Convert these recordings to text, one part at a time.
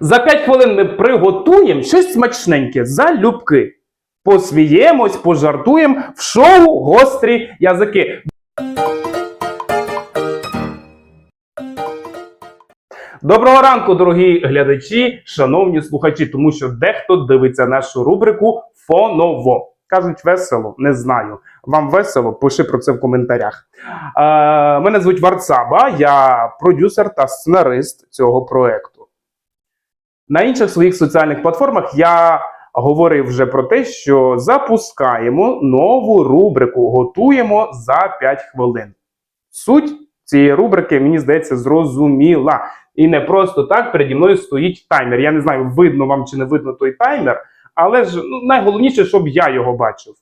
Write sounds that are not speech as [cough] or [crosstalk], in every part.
За 5 хвилин ми приготуємо щось смачненьке залюбки. Посміємось, пожартуємо в шоу гострі язики. Доброго ранку, дорогі глядачі, шановні слухачі, тому що дехто дивиться нашу рубрику фоново. Кажуть, весело, не знаю. Вам весело? Пиши про це в коментарях. Е, мене звуть Варцаба, я продюсер та сценарист цього проекту. На інших своїх соціальних платформах я говорив вже про те, що запускаємо нову рубрику Готуємо за 5 хвилин. Суть цієї рубрики, мені здається, зрозуміла. І не просто так переді мною стоїть таймер. Я не знаю, видно вам чи не видно той таймер, але ж ну, найголовніше, щоб я його бачив.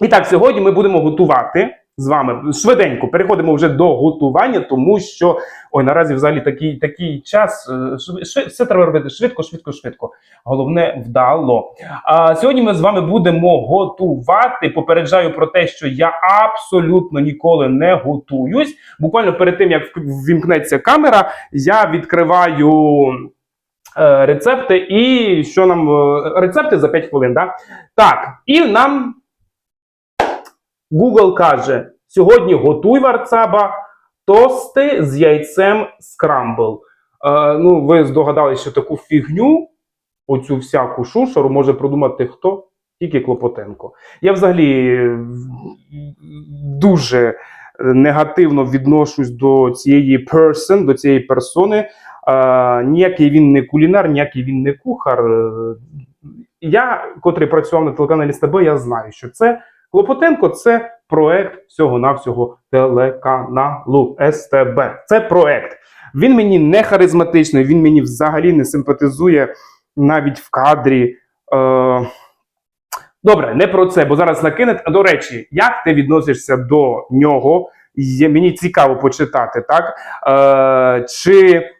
І так, сьогодні ми будемо готувати з вами швиденько. Переходимо вже до готування, тому що ой, наразі взагалі такий, такий час. е, швид- все треба робити швидко, швидко, швидко. Головне вдало. А сьогодні ми з вами будемо готувати. Попереджаю про те, що я абсолютно ніколи не готуюсь. Буквально перед тим як ввімкнеться камера, я відкриваю. е, Рецепти і що нам е, рецепти за 5 хвилин, да? Так, і нам Google каже: сьогодні готуй варцаба тости з яйцем скрамбл. Е, ну, ви здогадалися, що таку фігню, оцю всяку шушеру може продумати хто? Тільки Клопотенко. Я взагалі е, дуже негативно відношусь до цієї person, до цієї персони. Е, ніякий він не кулінар, ніякий він не кухар. Е, Я, котрий працював на телеканалі СТБ, я знаю, що це Клопотенко це проект всього-навсього телеканалу СТБ. Це проект. Він мені не харизматичний, він мені взагалі не симпатизує навіть в кадрі. Е... Добре, не про це, бо зараз накинуть. А до речі, як ти відносишся до нього? Є, мені цікаво почитати, так? Е... Чи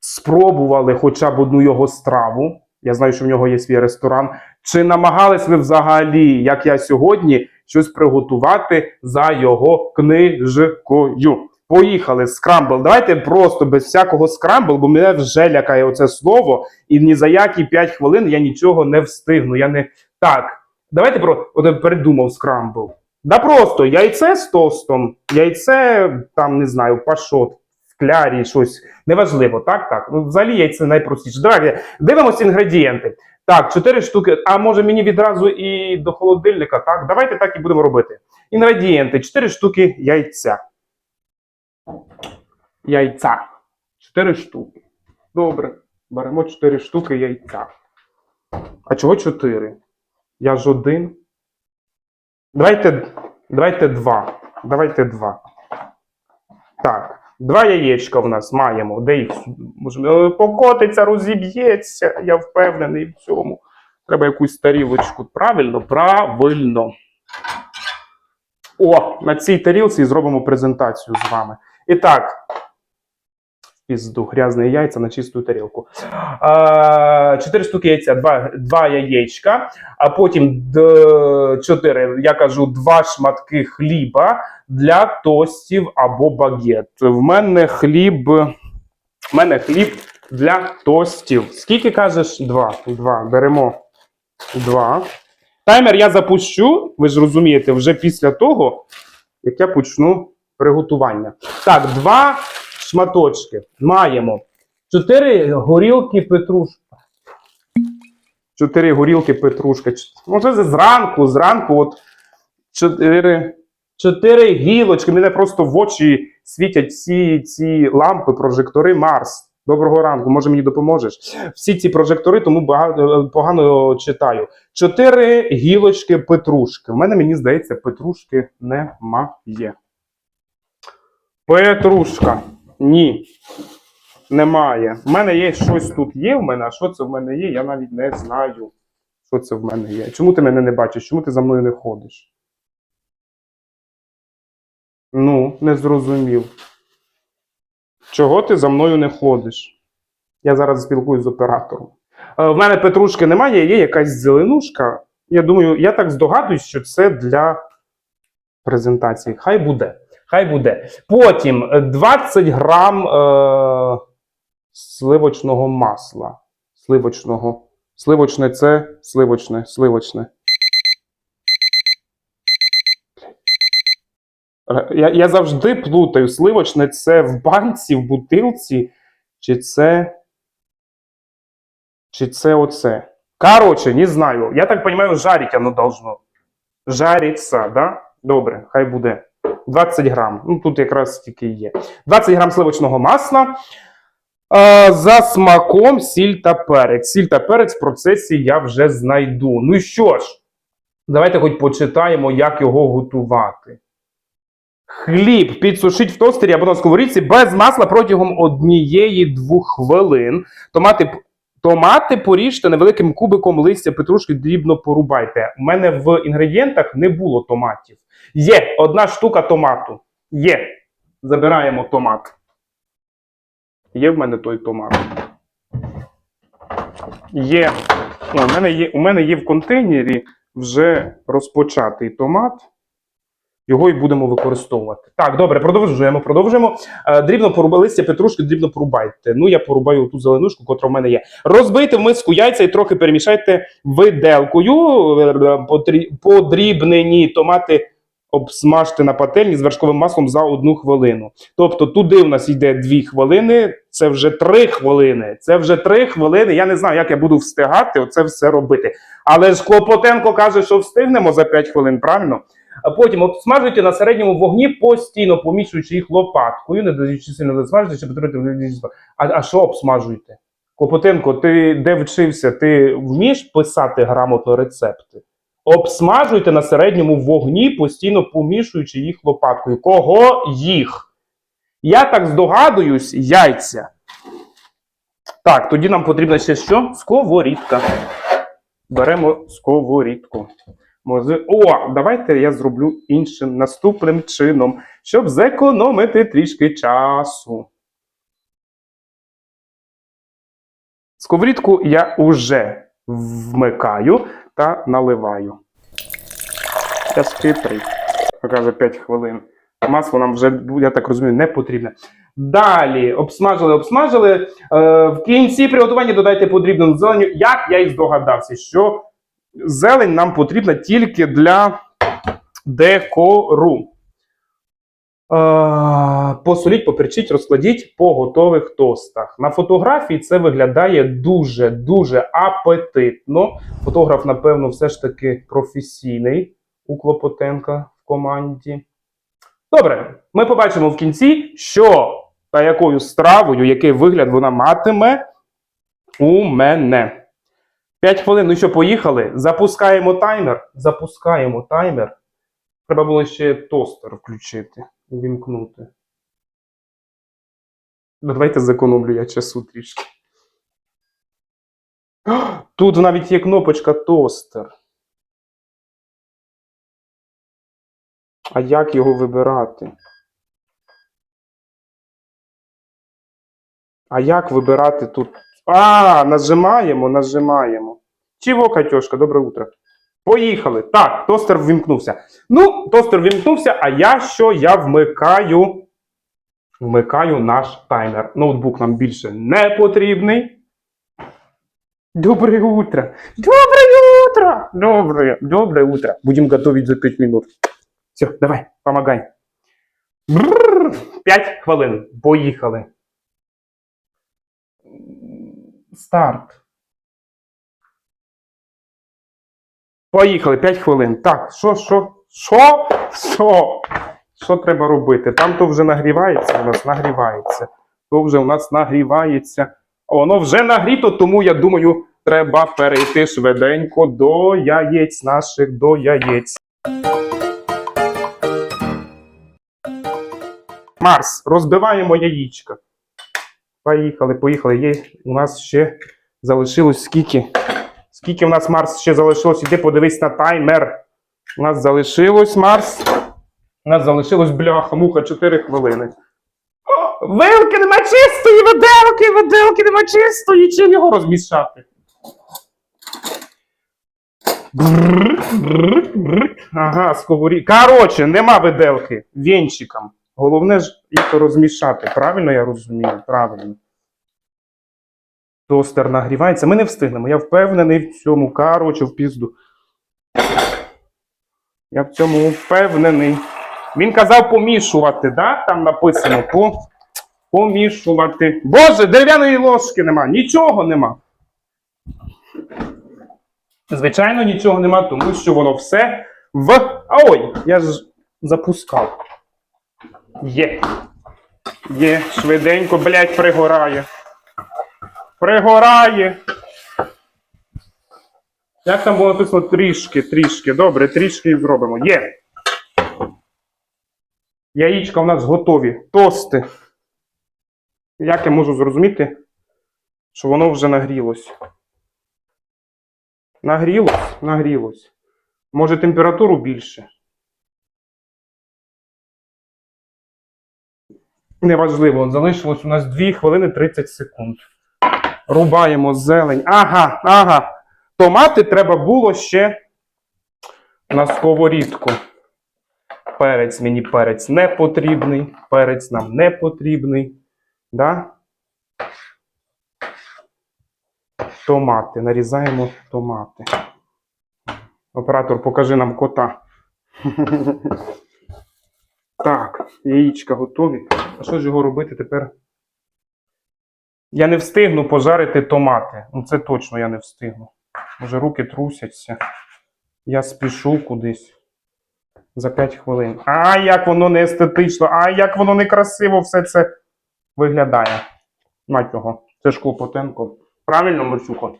спробували хоча б одну його страву? Я знаю, що в нього є свій ресторан. Чи намагались ви взагалі, як я сьогодні, щось приготувати за його книжкою? Поїхали скрамбл. Давайте просто без всякого скрамбл, бо мене вже лякає оце слово, і ні за які 5 хвилин я нічого не встигну. Я не так. Давайте про от передумав скрамбл. Да просто яйце з тостом, яйце там не знаю, пашот, в клярі, щось неважливо. Так, так. Ну, взагалі яйце найпростіше. Давайте дивимося інгредієнти. Так, 4 штуки. А може мені відразу і до холодильника? Так, давайте так і будемо робити. Інгредієнти: 4 штуки яйця. Яйця. 4 штуки. Добре. Беремо 4 штуки яйця. А чого 4? Я ж один. Давайте, давайте 2. Давайте 2. Так. Два яєчка в нас маємо. Де їх? Е, Покотиться, розіб'ється. Я впевнений в цьому. Треба якусь тарілочку. Правильно? Правильно. О, на цій тарілці зробимо презентацію з вами. І так. Пізду, грязні яйця на чисту тарілку. А, Чотири штуки яйця, два, два яєчка, а потім д- чотири, я кажу, два шматки хліба для тостів або багет. В мене хліб. В мене хліб для тостів. Скільки кажеш? Два. Два. Беремо два. Таймер я запущу, ви ж розумієте, вже після того, як я почну приготування. Так, два шматочки маємо. Чотири горілки петрушки. Чотири горілки петрушки. Ч- Може, зранку, зранку, от чотири, чотири гілочки. Мене просто в очі світять всі ці лампи, прожектори Марс. Доброго ранку, може мені допоможеш? Всі ці прожектори, тому багато, погано читаю. Чотири гілочки петрушки. У мене, мені здається, петрушки немає. Петрушка. Ні. Немає. У мене є щось тут є в мене, а що це в мене є, я навіть не знаю, що це в мене є. Чому ти мене не бачиш? Чому ти за мною не ходиш? Ну, не зрозумів. Чого ти за мною не ходиш? Я зараз спілкуюсь з оператором. Е, в мене петрушки немає, є якась зеленушка. Я думаю, я так здогадуюсь, що це для презентації. Хай буде. Хай буде. Потім е, 20 грам. Е... сливочного масла. Сливочного. Сливочне це сливочне, сливочне. Е, Я, я завжди плутаю, сливочне це в банці, в бутилці, чи це. Чи це оце? Короче, не знаю. Я так понимаю, жарить оно должно. Жариться, да? Добре, хай буде. 20 грам. Ну, тут якраз тільки є. 20 грам сливочного масла. Е, за смаком сіль та перець. Сіль та перець в процесі я вже знайду. Ну що ж, давайте хоч почитаємо, як його готувати. Хліб підсушіть в тостері або на сковорідці без масла протягом однієї-двох хвилин. Томати, томати поріжте невеликим кубиком листя петрушки, дрібно порубайте. У мене в інгредієнтах не було томатів. Є одна штука томату. Є. Забираємо томат. Є в мене той томат. Є. О, у, мене є у мене є в контейнері вже розпочатий томат. Його і будемо використовувати. Так, добре, продовжуємо. Продовжуємо. Е, дрібно порубали листя петрушки, дрібно порубайте. Ну, я порубаю ту зеленушку, котра в мене є. Розбийте в миску яйця і трохи перемішайте виделкою. Подрібнені томати обсмажте на пательні з вершковим маслом за одну хвилину. Тобто туди в нас йде дві хвилини, це вже три хвилини. Це вже три хвилини. Я не знаю, як я буду встигати оце все робити. Але ж Клопотенко каже, що встигнемо за 5 хвилин, правильно? Потім обсмажуйте на середньому вогні, постійно помішуючи їх лопаткою, не даючи сильно засмажити, щоб отримати. А, а що обсмажуєте? Клопотенко, ти де вчився? Ти вмієш писати грамотно рецепти? Обсмажуйте на середньому вогні, постійно помішуючи їх лопаткою. Кого їх? Я так здогадуюсь, яйця. Так, тоді нам потрібна ще що? Сковорідка. Беремо сковорідку. О, давайте я зроблю іншим наступним чином, щоб зекономити трішки часу. Сковорідку я уже вмикаю та наливаю. Я хитрий. Показує 5 хвилин. Масло нам вже, я так розумію, не потрібне. Далі обсмажили, обсмажили. Е, в кінці приготування додайте подрібну зеленю. Як я і здогадався, що зелень нам потрібна тільки для декору. Е, посоліть, поперчіть, розкладіть по готових тостах. На фотографії це виглядає дуже-дуже апетитно. Фотограф, напевно, все ж таки професійний у Клопотенка в команді. Добре, ми побачимо в кінці, що та якою стравою, який вигляд вона матиме у мене. 5 хвилин. Ну що, поїхали? Запускаємо таймер. Запускаємо таймер. Треба було ще тостер включити, увімкнути. Ну, Давайте зекономлю я часу трішки. [gasps] Тут навіть є кнопочка тостер. А як його вибирати? А як вибирати тут? А, нажимаємо, нажимаємо. Чого, Катюшка, добре утро. Поїхали. Так, тостер ввімкнувся. Ну, тостер ввімкнувся, а я що? Я вмикаю. Вмикаю наш таймер. Ноутбук нам більше не потрібний. Доброе утро. Доброе утро. Доброе, доброе утро. Будем готовить за 5 минут. Все, давай, помогай. Бррр, 5 хвилин. Поїхали. Старт. Поїхали, 5 хвилин. Так, що, що, що, що? Що треба робити? Там то вже нагрівається, у нас нагрівається. То вже у нас нагрівається. Воно вже нагріто, тому я думаю, треба перейти швиденько до яєць наших, до яєць. Марс, розбиваємо яєчка. Поїхали, поїхали. Є, у нас ще залишилось скільки? Скільки в нас Марс ще залишилось? Іди подивись на таймер. У нас залишилось Марс. У нас залишилось бляха, муха 4 хвилини. О, вилки нема чистої, виделки, виделки нема чистої. Чим його розмішати? Ага, сковорі. Коротше, нема виделки. Вінчиком. Головне ж їх розмішати. Правильно я розумію? Правильно. Тостер нагрівається. Ми не встигнемо. Я впевнений в цьому. Короче, в пізду. Я в цьому впевнений. Він казав помішувати, да? Там написано по... помішувати. Боже, дерев'яної ложки нема, нічого нема. Звичайно, нічого нема, тому що воно все в. Ой, я ж запускав. Є. Є, швиденько, блядь, пригорає. Пригорає. Як там було написано трішки, трішки. Добре, трішки і зробимо. Є. Яєчка у нас готові. Тости. Як я можу зрозуміти, що воно вже нагрілось? Нагрілось? Нагрілось. Може температуру більше? Неважливо, залишилось у нас 2 хвилини 30 секунд. Рубаємо зелень. Ага, ага. Томати треба було ще на сковорідку. Перець мені перець не потрібний. Перець нам не потрібний. Да? Томати. Нарізаємо томати. Оператор, покажи нам кота. [laughs] Так, яєчка готові. А що ж його робити тепер? Я не встигну пожарити томати. Ну, це точно я не встигну. Може, руки трусяться. Я спішу кудись. За 5 хвилин. А як воно не естетично, а як воно некрасиво все це виглядає. Мать його. Це ж Клопотенко. Правильно, Марцюко?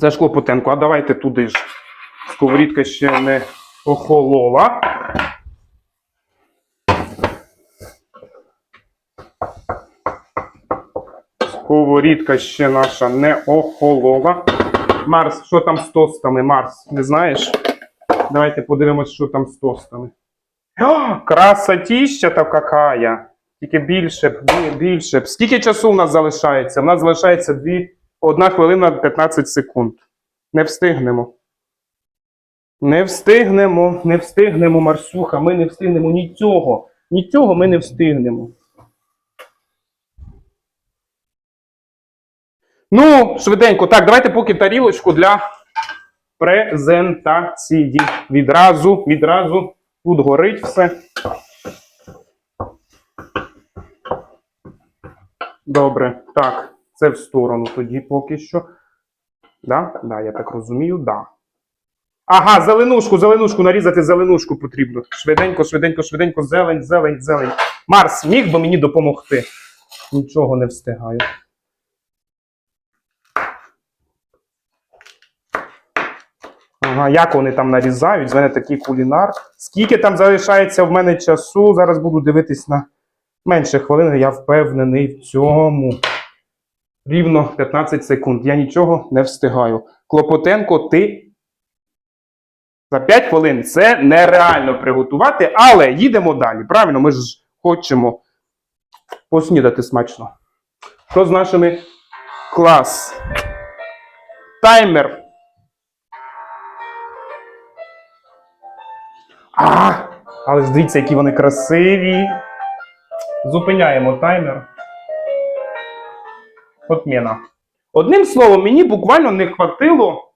Це ж Клопотенко. А давайте туди ж. Сковорідка ще не охолола. Сковорідка ще наша не охолола. Марс, що там з тостами? Марс, не знаєш? Давайте подивимось, що там з тостами. О, красотіща та какая. Тільки більше б, більше б. Скільки часу у нас залишається? У нас залишається 2, 1 хвилина 15 секунд. Не встигнемо. Не встигнемо, не встигнемо, Марсуха. Ми не встигнемо нічого. Нічого ми не встигнемо. Ну, швиденько. Так, давайте поки тарілочку для презентації. Відразу, відразу. Тут горить все. Добре. Так, це в сторону тоді поки що. Да? Да, я так розумію, да. Ага, зеленушку, зеленушку, нарізати зеленушку потрібно. Швиденько, швиденько, швиденько, зелень, зелень, зелень. Марс, міг би мені допомогти. Нічого не встигаю. Ага, як вони там нарізають? З мене такий кулінар. Скільки там залишається в мене часу? Зараз буду дивитись на менше хвилини. Я впевнений в цьому. Рівно 15 секунд. Я нічого не встигаю. Клопотенко, ти за 5 хвилин це нереально приготувати, але їдемо далі. Правильно, ми ж хочемо поснідати смачно. Що з нашими клас? Таймер. А, але ж дивіться, які вони красиві. Зупиняємо таймер. Отміна. Одним словом, мені буквально не хватило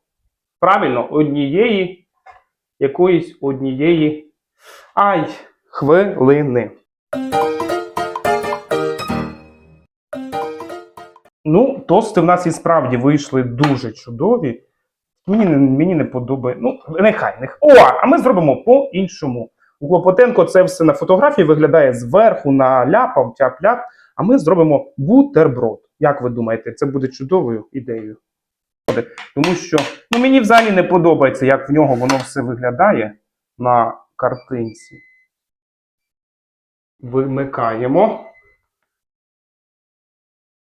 правильно однієї, якоїсь однієї ай, хвилини. Ну, тости в нас і справді вийшли дуже чудові. Мені мені не подобається. Ну, нехай, нехай. О, а ми зробимо по-іншому. У Клопотенко це все на фотографії виглядає зверху на ляпав, тяп-ляп, а ми зробимо бутерброд. Як ви думаєте, це буде чудовою ідеєю? Тому що ну, мені взагалі не подобається, як в нього воно все виглядає на картинці. Вимикаємо.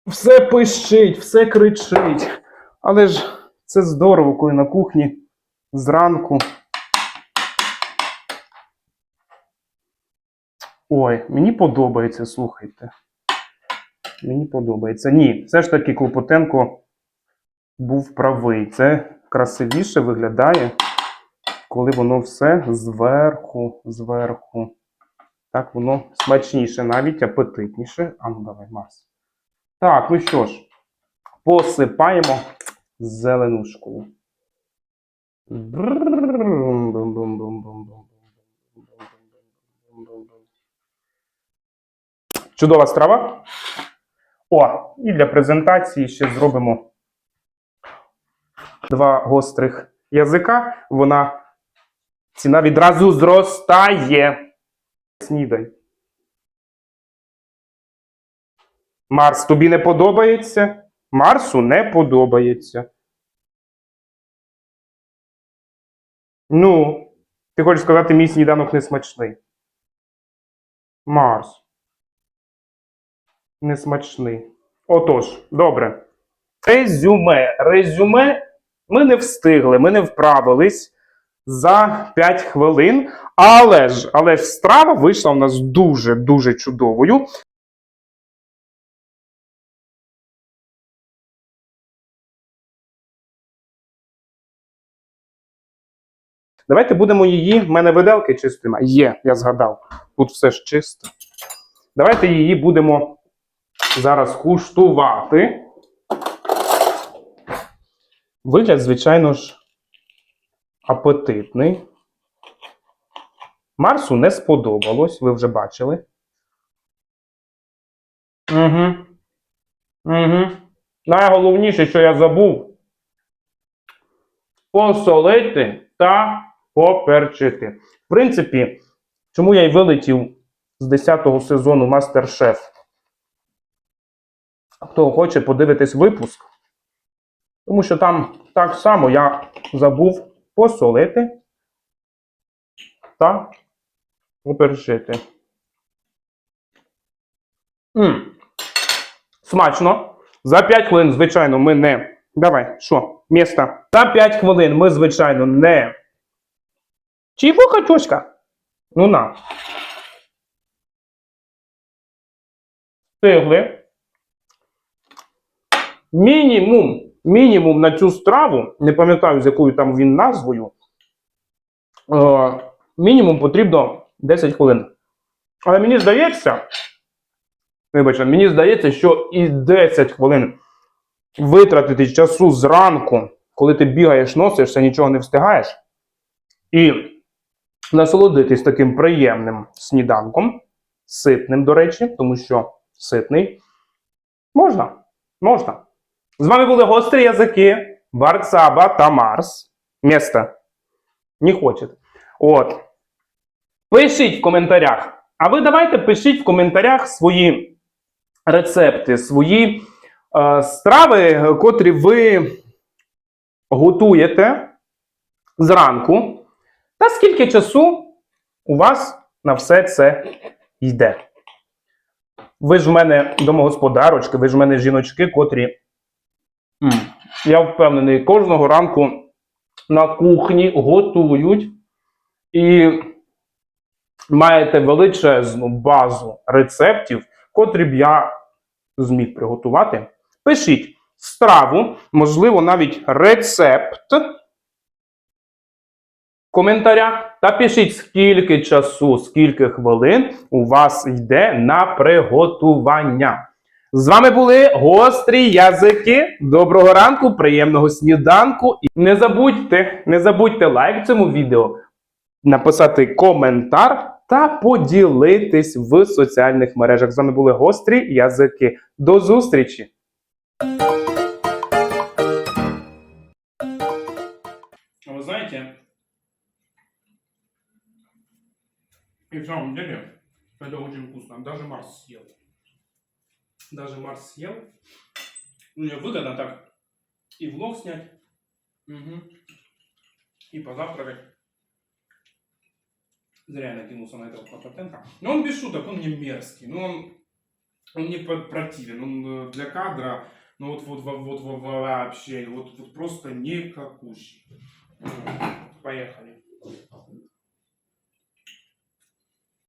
Все пищить, все кричить. Але ж це здорово, коли на кухні зранку. Ой, мені подобається, слухайте. Мені подобається. Ні, все ж таки Клопотенко був правий. Це красивіше виглядає, коли воно все зверху, зверху. Так воно смачніше, навіть апетитніше. А ну давай, Марс. Так, ну що ж, посипаємо зеленушкою. Чудова страва. О, і для презентації ще зробимо два гострих язика. Вона ціна відразу зростає. Снідай. Марс тобі не подобається? Марсу не подобається. Ну, ти хочеш сказати, мій сніданок не смачний. Марс. Не смачний. Отож, добре. Резюме. Резюме ми не встигли, ми не вправились за 5 хвилин. Але ж, але ж страва вийшла в нас дуже-дуже чудовою. Давайте будемо її. В мене виделки чистими. Є, я згадав. Тут все ж чисто. Давайте її будемо зараз куштувати. Вигляд, звичайно ж, апетитний. Марсу не сподобалось, ви вже бачили. Угу. Угу. Найголовніше, що я забув, посолити та поперчити. В принципі, чому я й вилетів з 10-го сезону Мастер-Шеф. Хто хоче подивитись випуск, тому що там так само я забув посолити та поперчити. М. Смачно. За 5 хвилин, звичайно, ми не. Давай, що? Місто. За 5 хвилин ми, звичайно, не. Чого, Катюшка? Ну на. Встигли. Мінімум, мінімум на цю страву, не пам'ятаю, з якою там він назвою. Е, мінімум потрібно 10 хвилин. Але мені здається, вибачте, мені здається, що і 10 хвилин витратити часу зранку, коли ти бігаєш, носишся, нічого не встигаєш, і насолодитись таким приємним сніданком, ситним, до речі, тому що ситний. Можна. Можна. З вами були гострі язики, Варцаба та Марс. Місто. Не хочете. От. Пишіть в коментарях. А ви давайте пишіть в коментарях свої рецепти, свої е, страви, котрі ви готуєте зранку. Та скільки часу у вас на все це йде. Ви ж в мене домогосподарочки, ви ж в мене жіночки, котрі, я впевнений, кожного ранку на кухні готують і маєте величезну базу рецептів, котрі б я зміг приготувати. Пишіть страву, можливо, навіть рецепт коментарях та пишіть, скільки часу, скільки хвилин у вас йде на приготування. З вами були гострі язики. Доброго ранку, приємного сніданку. І не забудьте, не забудьте лайк цьому відео, написати коментар та поділитись в соціальних мережах. З вами були гострі язики. До зустрічі! Вы знаете, и в самом деле это очень вкусно. Даже Марс съел. Даже Марс съел. Мне выгодно так и влог снять, Мгм. и позавтракать. Зря я накинулся на этого Клопотенко. Но он без шуток, он мне мерзкий. Ну, он, он про- противен. Он э, для кадра, ну вот, вот, вот, вот, вот вообще, вот, вот просто никакущий. Поехали.